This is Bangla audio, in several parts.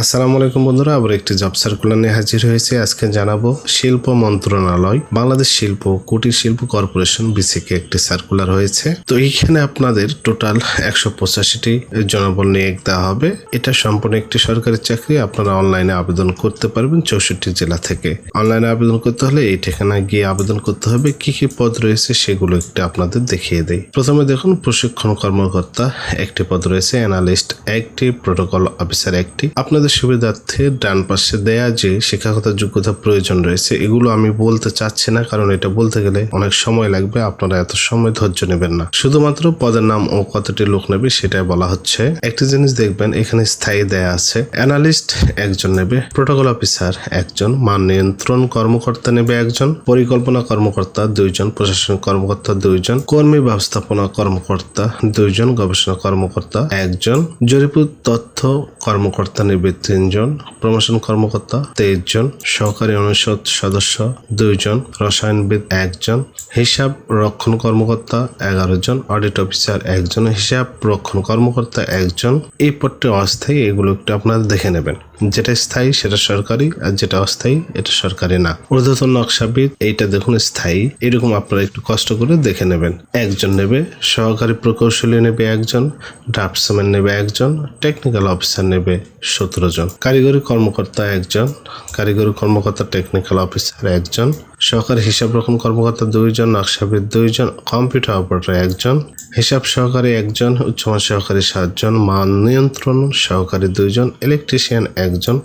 আসসালামু আলাইকুম বন্ধুরা, আবার একটি জব সার্কুলার নিয়ে হাজির হয়েছে। আজকে জানাব শিল্প মন্ত্রণালয়, বাংলাদেশ শিল্প কুটির শিল্প কর্পোরেশন বিসিকে একটি সার্কুলার হয়েছে। তো এইখানে আপনাদের টোটাল একশো পঁচাশিটি জনবল নিয়োগ দেওয়া হবে। এটা সম্পূর্ণ একটি সরকারি চাকরি, আপনারা অনলাইনে আবেদন করতে পারবেন চৌষট্টি জেলা থেকে। অনলাইনে আবেদন করতে হলে এই ঠিকানায় গিয়ে আবেদন করতে হবে। কি কি পদ রয়েছে সেগুলো একটু আপনাদের দেখিয়ে দেয় প্রথমে দেখুন, প্রশিক্ষণ কর্মকর্তা একটি পদ রয়েছে অ্যানালিস্ট একটি প্রোটোকল অফিসার একটি। আপনাদের সুবিধার্থে ডান পাশে দেয়া যে শিক্ষাগত যোগ্যতা প্রয়োজন রয়েছে, এগুলো আমি বলতে চাচ্ছি না, কারণ এটা বলতে গেলে অনেক সময় লাগবে, আপনারা এত সময় ধৈর্য নেবেন না। শুধুমাত্র পদের নাম ও কতটি লোক নেবে সেটাই বলা হচ্ছে। একটি জিনিস দেখবেন, এখানে স্থায়ী দেয়া আছে, অ্যানালিস্ট একজন নেবে, প্রোটোকল অফিসার একজন, মান নিয়ন্ত্রণ কর্মকর্তা নেবে একজন, পরিকল্পনা কর্মকর্তা দুইজন, প্রশাসনিক কর্মকর্তা দুইজন, কর্মী ব্যবস্থাপনা কর্মকর্তা দুইজন, গবেষণা কর্মকর্তা একজন, জরিপ তথ্য কর্মকর্তা নেবে তিনজন, প্রমোশন কর্মকর্তা তেইশ জন, সহকারী অনুষদ সদস্য দুইজন রসায়নবিদ একজন, হিসাব রক্ষণ কর্মকর্তা এগারো জন অডিট অফিসার একজন, হিসাব রক্ষণ কর্মকর্তা একজন। এই পদটি অস্থায়ী, এগুলো একটু আপনারা দেখে নেবেন। যেটা স্থায়ী, সেটা সরকারি, আর যেটা অস্থায়ী, এটা সরকারি না। ঊর্ধ্বতন নকশাবিদ, এইটা দেখুন স্থায়ী। এরকম আপনারা একটু কষ্ট করে দেখে নেবেন। একজন নেবে, সহকারী প্রকৌশলী নেবে একজন ড্রাফটসম্যান নেবে একজন, টেকনিক্যাল অফিসার নেবে সতেরো জন। কারিগরি কর্মকর্তা একজন, কারিগরি কর্মকর্তা, টেকনিক্যাল অফিসার একজন, সহকারী হিসাব রক্ষণ কর্মকর্তা দুইজন, নকশাবিদ দুইজন, কম্পিউটার অপারেটর একজন, হিসাব সহকারী একজন, উচ্চমান সহকারী সাতজন, মান নিয়ন্ত্রণ সহকারী দুইজন, ইলেকট্রিশিয়ান একজন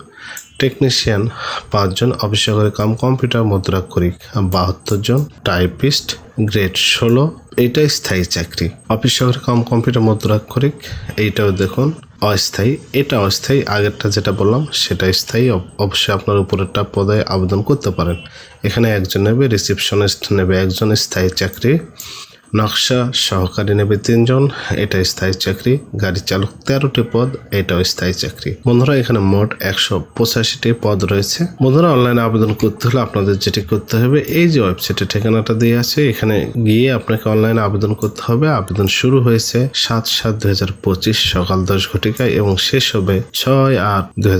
টেকনিশিয়ান পাঁচজন অফিস সহকারী কাম কম্পিউটার মুদ্রাক্ষরিক, বাহাত্তর জন টাইপিস্ট গ্রেড ষোলো এইটাই স্থায়ী চাকরি। অফিস সহকারী কাম কম্পিউটার মুদ্রাক্ষরিক এইটাও দেখুন অস্থায়ী, এটা অস্থায়ী, আগেরটা যেটা বললাম, সেটা স্থায়ী, অব- অবশ্যই আপনার উপরেরটা পদে আবেদন করতে পারেন। এখানে একজন নেবে রিসিপশনিস্ট নেবে, একজন স্থায়ী চাকরি। নকশা সহকারী নেবে তিনজন, এটা স্থায়ী চাকরি, গাড়ি চালক তেরোটি পদ, এটাও স্থায়ী চাকরি। বন্ধুরা, এখানে মোট একশো পঁচাশিটি পদ রয়েছে। বন্ধুরা, অনলাইনে আবেদন করতে হলে আপনাদের যেটি করতে হবে, এই যে ওয়েবসাইটের ঠিকানাটা দিয়ে আছে, এখানে গিয়ে আপনাকে অনলাইনে আবেদন করতে হবে। আবেদন শুরু হয়েছে সাত সাত দুই সকাল দশ ঘটিকায় এবং শেষ হবে ছয় আট দুই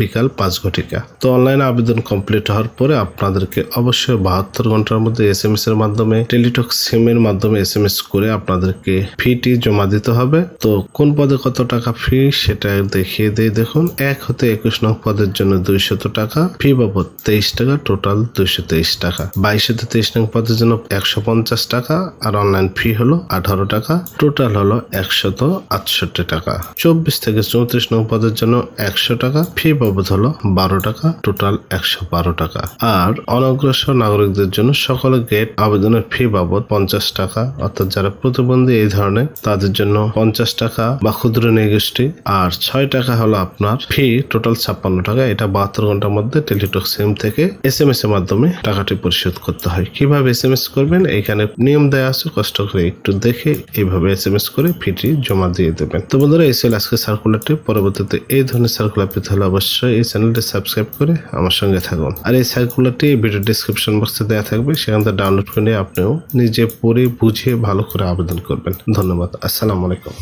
বিকাল পাঁচ ঘটিকা। তো অনলাইনে আবেদন কমপ্লিট হওয়ার পরে আপনাদেরকে অবশ্যই বাহাত্তর ঘণ্টার মধ্যে এস এম এস এর মাধ্যমে টেলিটক সিম এর মাধ্যমে এস এম এস করে আপনাদেরকে ফিটি জমা দিতে হবে। তো কোন পদে কত টাকা ফি সেটা দেখিয়ে দিয়ে দেখুন। এক হতে একুশ নং পদের জন্য দুইশত টাকা ফি বাবদ তেইশ টাকা টোটাল দুইশো তেইশ টাকা। বাইশ হতে তেইশ নং পদের জন্য একশো পঞ্চাশ টাকা, আর অনলাইন ফি হলো আঠারো টাকা টোটাল হলো একশত আটষট্টি টাকা। চব্বিশ থেকে চৌত্রিশ নং পদের জন্য একশো টাকা ফি বাবদ হলো বারো টাকা টোটাল একশো বারো টাকা। আর অনগ্রসর নাগরিকদের জন্য সকল গেট আবেদনের ফি বাবদ পঞ্চাশ টাকা, অর্থাৎ যারা প্রতিবন্ধী এই ধরনের, তাদের জন্য পঞ্চাশ টাকা বা ক্ষুদ্র নিগোষ্ঠী। আর ছয় টাকা হলো আপনার ফি টোটাল ছাপ্পান্ন টাকা। এটা বাহাত্তর ঘণ্টার মধ্যে টেলিটক সিম থেকে এস এম এস এর মাধ্যমে টাকাটি পরিশোধ করতে হয়। কীভাবে এস এম এস করবেন? এখানে নিয়ম দেওয়া আছে, কষ্ট করে একটু দেখে এইভাবে এস এম এস করে ফিটি জমা দিয়ে দেবেন। তো বন্ধুরা ছিল আজকে সার্কুলারটি পরবর্তীতে এই ধরনের সার্কুলার পেতে হলে অবশ্যই এই চ্যানেলটি সাবস্ক্রাইব করে আমার সঙ্গে থাকুন। আর এই সার্কুলারটি ভিডিও ডিসক্রিপশন বক্সে দেওয়া থাকবে, সেখান থেকে ডাউনলোড করে নিয়ে আপনিও নিজে পড়ে, বুঝে ভালো করে আবেদন করবেন। ধন্যবাদ। আসসালামু আলাইকুম।